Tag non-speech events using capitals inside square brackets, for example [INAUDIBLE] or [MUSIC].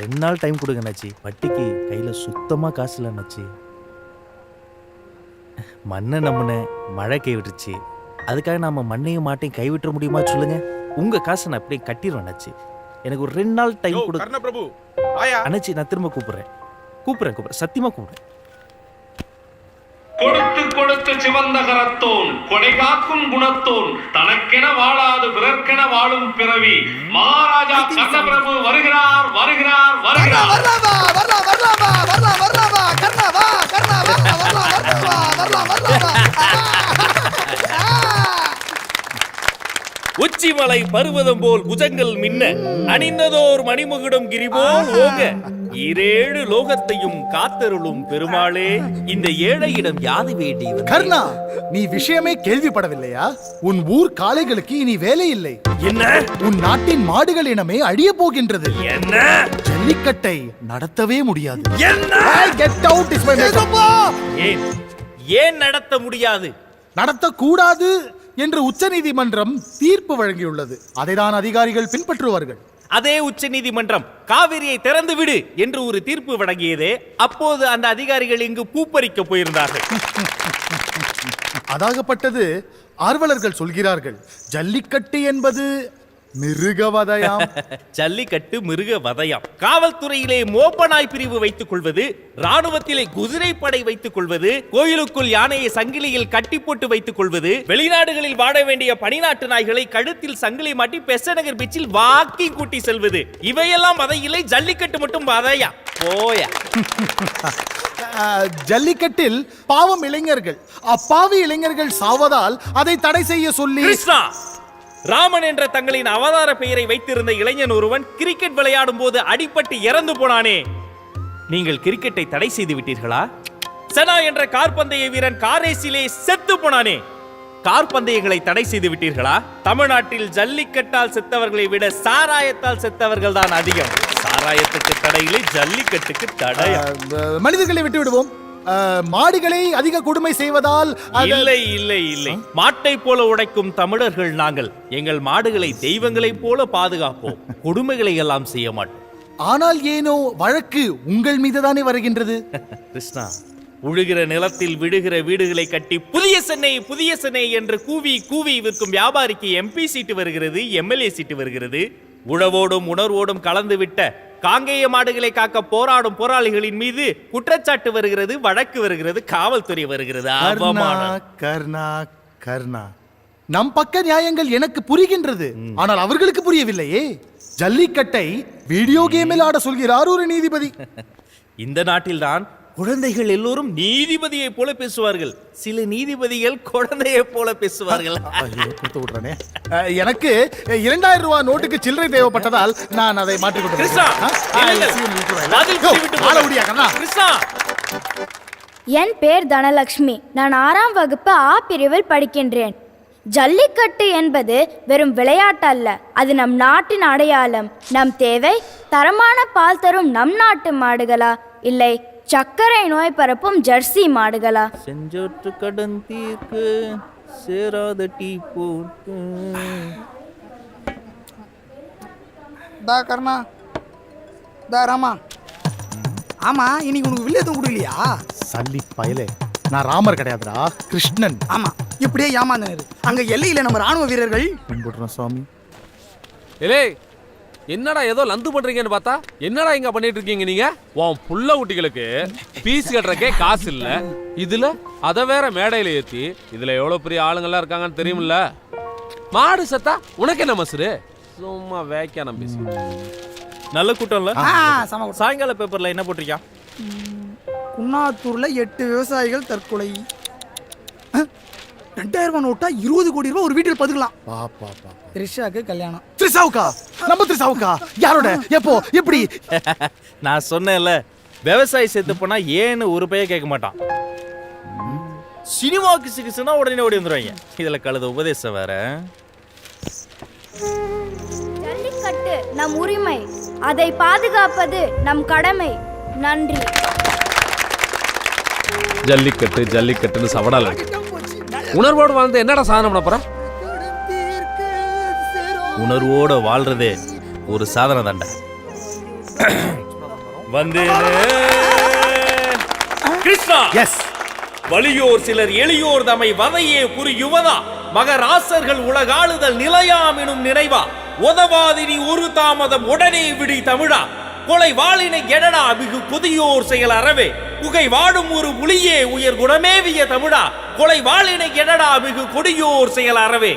ரெண்டு நாள் டைம் கொடுங்க அண்ணாச்சி. வட்டிக்கு கையில் சுத்தமாக காசு இல்லை அண்ணாச்சி. மண்ணை நம்பின மழை கை விட்டுருச்சு அதுக்காக நாம மண்ணையும் மாட்டையும் கைவிட்ட முடியுமா சொல்லுங்க. உங்க காசை நான் அப்படியே கட்டிடுவேன் அண்ணாச்சி. எனக்கு ஒரு ரெண்டு நாள் டைம் கொடு அண்ணாச்சி நான் திரும்ப கூப்பிடுறேன். கூப்பிடுறேன் கூப்பிடுறேன். சத்தியமா கூப்பிடுறேன். கொடுத்து சிவந்த கரத்தோன் கொடை காக்கும் குணத்தோன் தனக்கென வாழாது பிறர்க்கென வாழும் பிறவி. மகாராஜா கர்ணபிரபு வருகிறார் வருகிறார் வருகிறார். உச்சிமலை பருவதம் போல் புஜங்கள் மின்ன அணிந்ததோர் மணிமுகுடம் கிரிபோல் ஓங்க. இரேழு லோகத்தையும் காத்தருளும் பெருமாளே இந்த ஏழையிடம் யாது வேண்டியவன் கர்ணா நீ விஷயமே கேள்விப்படவில்லையா? உன் ஊர் காளைகளுக்கு இனி வேலை இல்லை என்ன? உன் நாட்டின் மாடுகள் இனமே அழிய போகின்றது. என்ன? ஜல்லிக்கட்டை நடத்தவே முடியாது. என்ன? கெட் அவுட் இஸ் மை ஏன்? ஏன் நடத்த முடியாது? நடத்தக்கூடாது என்று உச்சநீதிமன்றம் தீர்ப்பு வழங்கியுள்ளது. அதைதான் அதிகாரிகள் பின்பற்றுவார்கள். அதே உச்சநீதிமன்றம் காவிரியை திறந்து விடு என்று ஒரு தீர்ப்பு வழங்கியதே. அப்போது அந்த அதிகாரிகள் இங்கு பூப்பறிக்க போயிருந்தார்கள். அதாகப்பட்டது ஆர்வலர்கள் சொல்கிறார்கள் ஜல்லிக்கட்டு என்பது மிருகவதையாம். [LAUGHS] ஜல்லிக்கட்டு மிருக வதையாம் காவல்துறையிலே மோப்பனாய் பிரிவு வைத்துக் கொள்வது ராணுவத்திலே குதிரைப்படை வைத்துக் கொள்வது கோயிலுக்குள் யானையை சங்கிலியில் கட்டி போட்டு வைத்துக் கொள்வது வெளிநாடுகளில் வாழ வேண்டிய பனிநாட்டு நாய்களை கழுத்தில் சங்கிலி மாட்டி பெசநகர் பீச்சில் வாக்கி கூட்டி செல்வது. இவையெல்லாம் வதையில்லை ஜல்லிக்கட்டு மட்டும் வதையா? போயா. [LAUGHS] ஜல்லிக்கட்டில் பாவம் இளைஞர்கள். அப்பாவி இளைஞர்கள் சாவதால் அதை தடை செய்ய சொல்லி கிருஷ்ணா! ராமன் என்ற தங்களின் அவதார பெயரை வைத்திருந்த இளைஞன் ஒருவன் கிரிக்கெட் விளையாடும் போது அடிபட்டு இறந்து போனானே. நீங்கள் கிரிக்கெட்டை தடை செய்து விட்டீர்களா? செனா என்ற கார்பந்தய வீரன் காரேசிலே செத்து போனானே. கார்பந்தயங்களை தடை செய்து விட்டீர்களா? தமிழ்நாட்டில் ஜல்லிக்கட்டால் செத்தவர்களை விட சாராயத்தால் செத்தவர்கள் தான் அதிகம். சாராயத்துக்கு தடையிலே ஜல்லிக்கட்டுக்கு தடை மனிதர்களை விட்டு விடுவோம் மாடுகளை அதிக கொடுமை செய்வதால் இல்லை இல்லை இல்லை. மாட்டை போல உடைக்கும் தமிழர்கள் நாங்கள். எங்கள் மாடுகளை தெய்வங்களைப் போல பாதுகாப்போம். கொடுமைகளை எல்லாம் செய்ய மாட்டோம். ஆனால் ஏனோ வழக்கு உங்கள் மீதுதானே வருகின்றது. [LAUGHS] கிருஷ்ணா உழுகிற நிலத்தில் விடுகிற வீடுகளை கட்டி புதிய சென்னை புதிய சென்னை என்று கூவி கூவி விற்கும் வியாபாரிக்கு எம்பி சீட்டு வருகிறது எம்எல்ஏ சீட்டு வருகிறது. உழவோடும் உணர்வோடும் கலந்துவிட்ட காங்கேய மாடுகளை காக்க போராடும் போராளிகளின் மீது குற்றச்சாட்டு வருகிறது வழக்கு வருகிறது காவல்துறை வருகிறது. கர்ணா கர்ணா நம் பக்க நியாயங்கள் எனக்கு புரிகின்றது. ஆனால் அவர்களுக்கு புரியவில்லையே. ஜல்லிக்கட்டை வீடியோ கேமில் ஆட சொல்கிறார் ஒரு நீதிபதி. [LAUGHS] இந்த நாட்டில்தான் குழந்தைகள் எல்லோரும் நீதிபதியை போல பேசுவார்கள். சில நீதிபதிகள் குழந்தையை போல பேசுவார்கள். [LAUGHS] ஐயோ, கொடுத்து விடுறேனே. அஹ், எனக்கு இரண்டாயிரம் ரூபாய் நோட்டுக்கு சில்லறை தேவைப்பட்டதால் நான் அதை மாற்றிக் கொண்டு கிருஷ்ணா இல்லைங்க. வாதில் சொல்லிவிட்டு போங்க. கிருஷ்ணா! என் பேர் தனலக்ஷ்மி. நான் ஆறாம் வகுப்பு ஆ பிரிவில் படிக்கின்றேன். ஜல்லிக்கட்டு என்பது வெறும் விளையாட்டு அல்ல. அது நம் நாட்டின் அடையாளம். நம் தேவை தரமான பால் தரும் நம் நாட்டு மாடுகளா? இல்லை சர்க்கரை நோய் பரப்பும் ஜெர்சி மாடுகளா? செஞ்சோற்று கடன் தீர்க்கு சேராத டீ போட்டு. தா கர்ணா. தா ராமா. ஆமா இன்னைக்கு உனக்கு வில்ல எதுவும் கொடுக்கலையா? சல்லி பயலே. நான் ராமர் கிடையாதுடா கிருஷ்ணன். ஆமா இப்படியே ஏமாந்தாரு அங்க எல்லையில நம்ம ராணுவ வீரர்கள் கும்பிடுறேன் சுவாமி ஏலே என்னடா ஏதோ லந்து பண்றீங்கன்னு பார்த்தா என்னடா இங்க பண்ணிட்டு இருக்கீங்க நீங்க? உன் புள்ள குட்டிகளுக்கு பீஸ் கட்டுறக்கே காசு இல்ல. இதுல அத வேற மேடையில ஏத்தி இதுல எவ்வளவு பெரிய ஆளுங்கெல்லாம் இருக்காங்கன்னு தெரியுமில்ல? மாடு செத்தா உனக்கு என்ன மசுரு? சும்மா வேக்கான பேசி நல்ல கூட்டம்ல. சாயங்கால பேப்பர்ல என்ன போட்டிருக்கான் குன்னாத்தூர்ல எட்டு விவசாயிகள் தற்கொலை. ரெண்டாயிரம் ரூபாய் நோட்டா இருபது கோடி ரூபாய் ஒரு வீட்டில் பதுக்கலாம். பா பா பா த்ரிஷாக்கு கல்யாணம். திரிசாவுக்கா நம்ம திரிசாவுக்கா யாரோட? எப்போ? எப்படி? [LAUGHS] நான் சொன்னேன்ல விவசாயி செத்து போனா ஏன்னு ஒரு பைய கேட்க மாட்டான். சினிமாவுக்கு சிகிச்சைனா உடனே ஓடி வந்துருவாங்க. இதுல கழுத உபதேசம் வேற. ஜல்லிக்கட்டு நம் உரிமை அதை பாதுகாப்பது நம் கடமை. நன்றி. ஜல்லிக்கட்டு ஜல்லிக்கட்டுன்னு சவடால உணர்வோடு வாழ்ந்து என்னடா சாதனை பண்ண போற உணர்வோட வாழ்றதே ஒரு சாதனை தாண்டா வந்தேனே. கிருஷ்ணா எஸ் வலியோர் சிலர் எளியோர் தமை வதையே புரி யுவதா. மகராசர்கள் உலகாளுதல் நிலையாம் எனும் நினைவா. உதவாதினி ஒரு தாமதம் உடனே விடி தமிழா. கொலை வாளினை எடடா மிகு கொதியோர் செயல் அறவே. புகை வாடும் ஒரு புலியே உயர் குணமேவிய தமிழா கொலை வாழினை எடடா மிகு கொடியோர் செயல் அறவே